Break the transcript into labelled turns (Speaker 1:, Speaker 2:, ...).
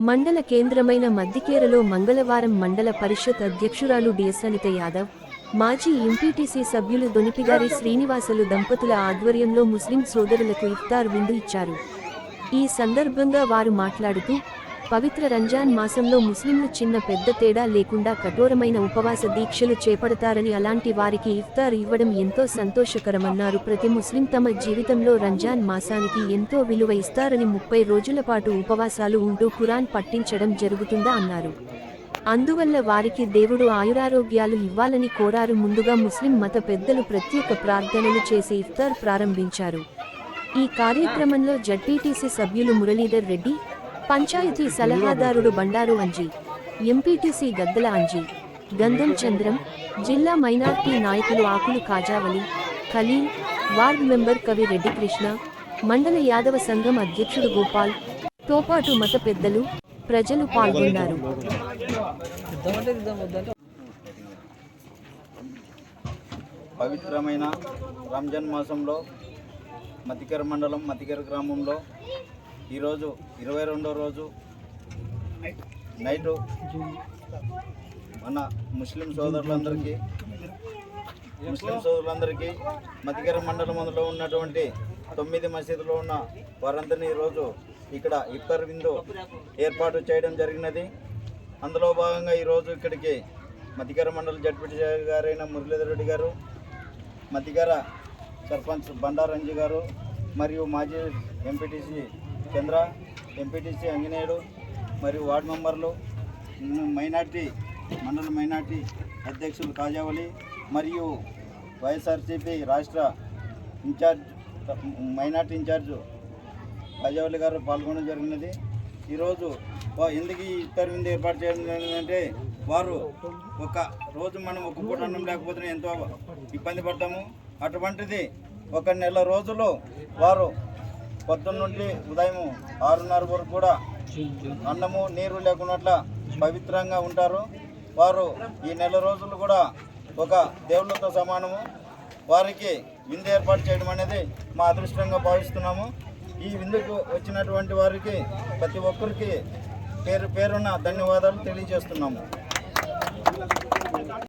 Speaker 1: మండల కేంద్రమైన మద్దికేరలో మంగళవారం మండల పరిషత్ అధ్యక్షురాలు డిఎస్అనిత యాదవ్ మాజీ ఎంపీటీసీ సభ్యులు దొనిపిగారి శ్రీనివాసులు దంపతుల ఆధ్వర్యంలో ముస్లిం సోదరులకు ఇఫ్తార్ విందు ఇచ్చారు. ఈ సందర్భంగా వారు మాట్లాడుతూ పవిత్ర రంజాన్ మాసంలో ముస్లింలు చిన్న పెద్ద తేడా లేకుండా కఠోరమైన ఉపవాస దీక్షలు చేపడతారని అలాంటి వారికి ఇఫ్తార్ ఇవ్వడం ఎంతో సంతోషకరమన్నారు. ప్రతి ముస్లిం తమ జీవితంలో రంజాన్ మాసానికి ఎంతో విలువ ఇస్తారని ముప్పై రోజుల పాటు ఉపవాసాలు ఉంటూ ఖురాన్ పట్టించడం జరుగుతుందా అన్నారు. అందువల్ల వారికి దేవుడు ఆయురారోగ్యాలు ఇవ్వాలని కోరారు. ముందుగా ముస్లిం మత పెద్దలు ప్రత్యేక ప్రార్థనలు చేసి ఇఫ్తార్ ప్రారంభించారు. ఈ కార్యక్రమంలో జడ్పీటీసీ సభ్యులు మురళీధర్ రెడ్డి పంచాయతీ సలహాదారుడు బండారు అంజీ ఎంపీటీసీ గద్దల అంజీ గంధం చంద్రం జిల్లా మైనార్టీ నాయకులు ఆకులు కాజావలి ఖలీల్ వార్డ్ మెంబర్ కవి రెడ్డి కృష్ణ మండల యాదవ సంఘం అధ్యక్షుడు గోపాల్ తోపాటు మత పెద్దలు ప్రజలు పాల్గొన్నారు.
Speaker 2: పవిత్రమైన రంజాన్ మాసంలో మతికర్ మండలం మతికర్ గ్రామంలో ఈరోజు ఇరవై రెండో రోజు నైటు మన ముస్లిం సోదరులందరికీ ముస్లిం సోదరులందరికీ మతికెర అందులో ఉన్నటువంటి తొమ్మిది మసీదులో ఉన్న వారందరినీ ఈరోజు ఇక్కడ ఇఫ్తార్ విందు ఏర్పాటు చేయడం జరిగినది. అందులో భాగంగా ఈరోజు ఇక్కడికి మతికెర మండల జడ్పీ గారైన మురళీధర్ రెడ్డి గారు మతిగార సర్పంచ్ బండారంజి గారు మరియు మాజీ ఎంపీటీసీ చంద్ర ఎంపీటీసీ అంజనేయుడు మరియు వార్డు మెంబర్లు మైనార్టీ మండల మైనార్టీ అధ్యక్షులు కాజావలి మరియు వైఎస్ఆర్సీపీ రాష్ట్ర ఇన్ఛార్జ్ మైనార్టీ ఇన్ఛార్జ్ కాజావలి గారు పాల్గొనడం జరిగినది. ఈరోజు ఎందుకు ఈ ఇద్దరు విందు ఏర్పాటు చేయడం జరిగిందంటే వారు ఒక రోజు మనం ఒక పూట అన్నం లేకపోతే ఎంతో ఇబ్బంది పడ్డాము అటువంటిది ఒక నెల రోజులు వారు పొద్దున్న నుండి ఉదయం ఆరున్నర వరకు కూడా అన్నము నీరు లేకున్నట్ల పవిత్రంగా ఉంటారు. వారు ఈ నెల రోజులు కూడా ఒక దేవుళ్ళతో సమానము. వారికి విందు ఏర్పాటు చేయడం అనేది మా అదృష్టంగా భావిస్తున్నాము. ఈ విందుకు వచ్చినటువంటి వారికి ప్రతి ఒక్కరికి పేరు పేరున ధన్యవాదాలు తెలియజేస్తున్నాము.